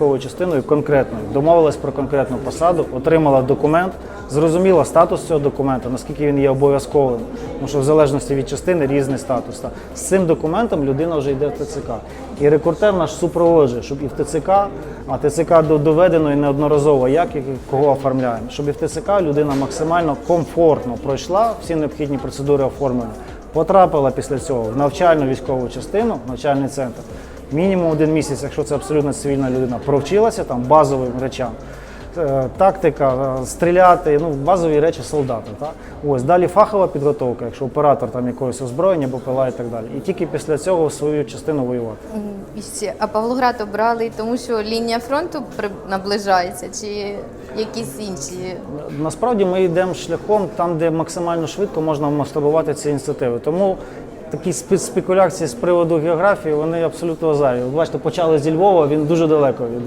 військовою частиною конкретною, домовилась про конкретну посаду, отримала документ, зрозуміла статус цього документа, наскільки він є обов'язковим, тому що в залежності від частини різний статус. Та. З цим документом людина вже йде в ТЦК. І рекрутер наш супроводжує, щоб і в ТЦК, а ТЦК доведено і неодноразово, як і кого оформляємо, щоб і в ТЦК людина максимально комфортно пройшла всі необхідні процедури оформлення, потрапила після цього в навчальну військову частину, навчальний центр. Мінімум один місяць, якщо це абсолютно цивільна людина, провчилася там базовим речам. Е, Тактика, е, стріляти, ну базові речі солдата. Так? Ось далі фахова підготовка, якщо оператор там якогось озброєння, БПЛА і так далі. І тільки після цього свою частину воювати. А Павлоград обрали, тому що лінія фронту наближається, чи якісь інші? Насправді ми йдемо шляхом там, де максимально швидко можна масштабувати ці ініціативи. Тому такі спе- спекуляції з приводу географії вони абсолютно зайві. Ви Бачите, почали зі Львова, він дуже далеко від